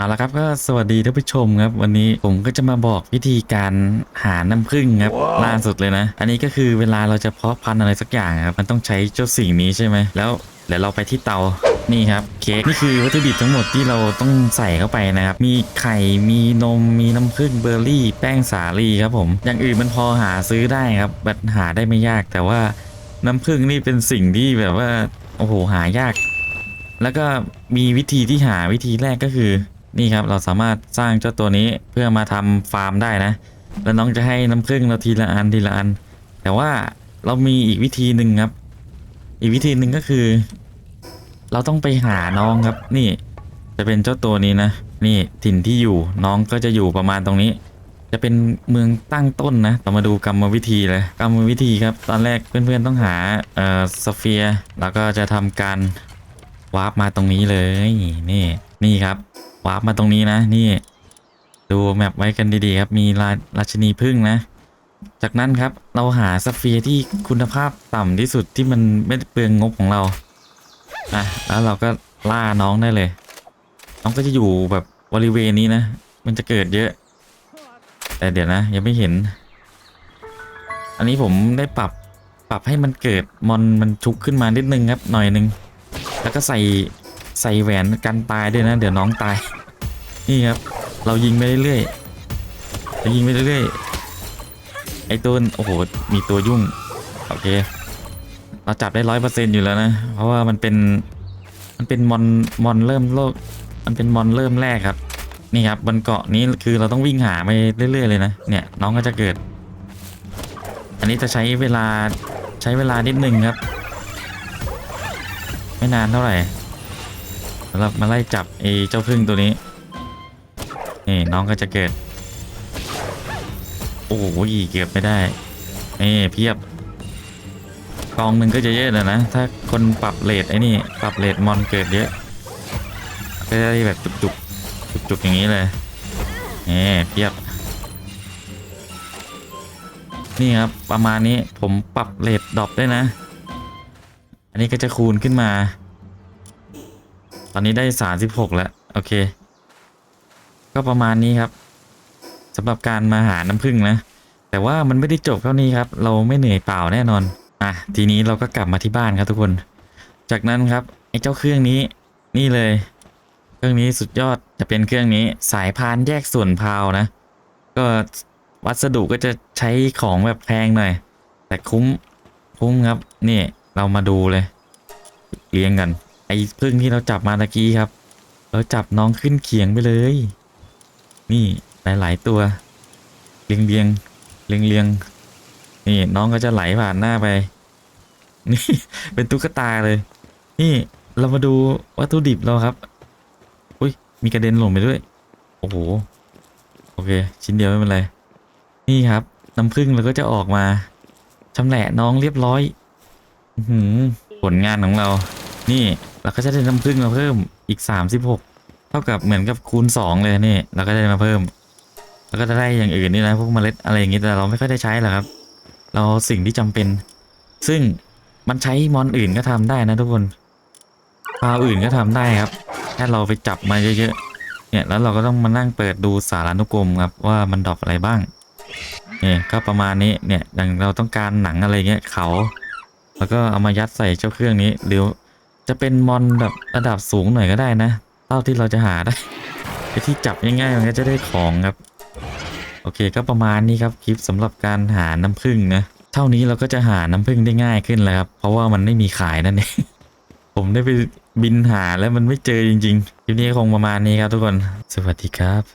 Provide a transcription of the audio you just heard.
เอาละครับก็สวัสดีท่านผู้ชมครับ วันนี้ผมก็จะมาบอกวิธีการหาน้ำผึ้งครับล่าสุดเลยนะ อันนี้ก็คือเวลาเราจะเพาะพันธุ์อะไรสักอย่างครับ มันต้องใช้เจ้าสิ่งนี้ใช่ไหมแล้วเดี๋ยวเราไปที่เตานี่ครับเค้กนี่คือวัตถุดิบทั้งหมดที่เราต้องใส่เข้าไปนะครับ มีไข่มีนมมีน้ำผึ้งเบอร์รี่ แป้งสาลีครับผม อย่างอื่นมันพอหาซื้อได้ครับมันหาได้ไม่ยากแต่ว่าน้ำผึ้งนี่เป็นสิ่งที่แบบว่าโอ้โหหายาก แล้วก็มีวิธีที่หาวิธีแรกก็คือ นี่ครับเราสามารถสร้างเจ้าตัวนี้เพื่อมาทำฟาร์มได้นะ แล้วน้องจะให้น้ำผึ้งเราทีละอันทีละอัน แต่ว่าเรามีอีกวิธีหนึ่งครับ อีกวิธีหนึ่งก็คือ เราต้องไปหาน้องครับ นี่ จะเป็นเจ้าตัวนี้นะ นี่ถิ่นที่อยู่น้องก็จะอยู่ประมาณตรงนี้ จะเป็นเมืองตั้งต้นนะเรามาดูกรรมวิธีเลยกรรมวิธีครับ ตอนแรกเพื่อนๆต้องหาเอ่อสเฟียร์แล้วก็จะทำการ วาร์ปมาตรงนี้เลยนี่นี่ครับวาร์ปมาตรงนี้นะนี่ ดูแมปไว้กันดีๆครับมีราราชนีพึ่งนะ จากนั้นครับเราหาสเฟียร์ที่คุณภาพต่ำที่สุดที่มันไม่เปลืองงบของเราอะแล้วเราก็ล่าน้องได้เลย น้องก็จะอยู่แบบบริเวณนี้นะ มันจะเกิดเยอะ แต่เดี๋ยวนะ ยังไม่เห็น อันนี้ผมได้ปรับปรับให้มันเกิดมอนมันชุกขึ้นมานิดนึงครับหน่อยนึง แล้วก็ใส่ใส่แหวนกันตายด้วยนะ เดี๋ยวน้องตาย นี่ครับ เรายิงไปเรื่อยๆเรายิงไปเรื่อยๆ ไอ้ตัวโอ้โห มีตัวยุ่ง โอเค เราจับได้ร้อยเปอร์เซ็นต์อยู่แล้วนะ เพราะว่ามันเป็น มันเป็นมอน มอนเริ่มโลก มันเป็นมอนเริ่มแรกครับ นี่ครับบนเกาะนี้คือเราต้องวิ่งหาไปเรื่อย ๆ เลยนะ เนี่ยน้องก็จะเกิด อันนี้จะใช้เวลาใช้เวลานิดนึงครับ ไม่นานเท่าไหร่สำหรับมาไล่จับไอ้เจ้าพึ่งตัวนี้นี่น้องก็จะเกิด โอ้โหเก็บไม่ได้นี่เพียบกองหนึ่งก็จะเยอะนะนะ ถ้าคนปรับเลทไอ้นี่ ปรับเลทมอนเกิดเยอะ ก็จะได้แบบจุกๆจุกๆอย่างนี้เลยนี่เพียบนี่ครับประมาณนี้ผมปรับเลทดรอปได้นะ อันนี้ก็จะคูณขึ้นมา ตอนนี้ได้ 36 แล้ว โอเค ก็ประมาณนี้ครับสำหรับการมาหาน้ำผึ้งนะ แต่ว่ามันไม่ได้จบเท่านี้ครับ เราไม่เหนื่อยเปล่าแน่นอนอะทีนี้เราก็กลับมาที่บ้านครับทุกคน จากนั้นครับไอ้เจ้าเครื่องนี้นี่เลย เครื่องนี้สุดยอดจะเป็นเครื่องนี้สายพานแยกส่วนพาวนะ ก็วัสดุก็จะใช้ของแบบแพงหน่อย แต่คุ้มคุ้มครับนี่ เรามาดูเลย เลี้ยงกัน ไอ้พึ่งที่เราจับมาตะกี้ครับ เราจับน้องขึ้นเขียงไปเลย นี่หลาย ๆ ตัว เรียงเรียงเรียงเรียงนี่น้องก็จะไหลผ่านหน้าไป นี่ เป็นตุ๊กตาเลย นี่เรามาดูวัตถุดิบเราครับ อุ้ยมีกระเด็นหล่นไปด้วย โอ้โห โอเค ชิ้นเดียวไม่เป็นไร นี่ครับ น้ำผึ้งเราก็จะออกมาชำแหละน้องเรียบร้อย อื้อหือผลงานของเรา นี่เราก็จะได้น้ำผึ้งมาเพิ่มอีก 36 เท่ากับเหมือนกับคูณ 2 เลยนี่ เราก็ได้มาเพิ่ม แล้วก็จะได้อย่างอื่นนี่นะพวกเมล็ดอะไรอย่างงี้แต่เราไม่ค่อยได้ใช้หรอกครับ เราสิ่งที่จำเป็น ซึ่งมันใช้มอนอื่นก็ทำได้นะทุกคนปลาอื่นก็ทำได้ครับถ้าเราไปจับมาเยอะๆเนี่ยแล้วเราก็ต้องมานั่งเปิดดูสารานุกรมครับว่ามันดรอกอะไรบ้าง เนี่ยก็ประมาณนี้เนี่ยอย่างเราต้องการหนังอะไรเงี้ยเขา แล้วก็เอามายัดใส่เจ้าเครื่องนี้หรือจะเป็นมอนแบบระดับสูงหน่อยก็ได้นะเท่าที่เราจะหาได้ไอที่จับง่ายๆมันก็จะได้ของครับ โอเคก็ประมาณนี้ครับคลิปสำหรับการหาน้ำผึ้งนะเท่านี้เราก็จะหาน้ำผึ้งได้ง่ายขึ้นแล้วครับ เพราะว่ามันไม่มีขายนั่นเองผมได้ไปบินหาแล้วมันไม่เจอจริงๆคลิปนี้คงประมาณนี้ครับทุกคน สวัสดีครับ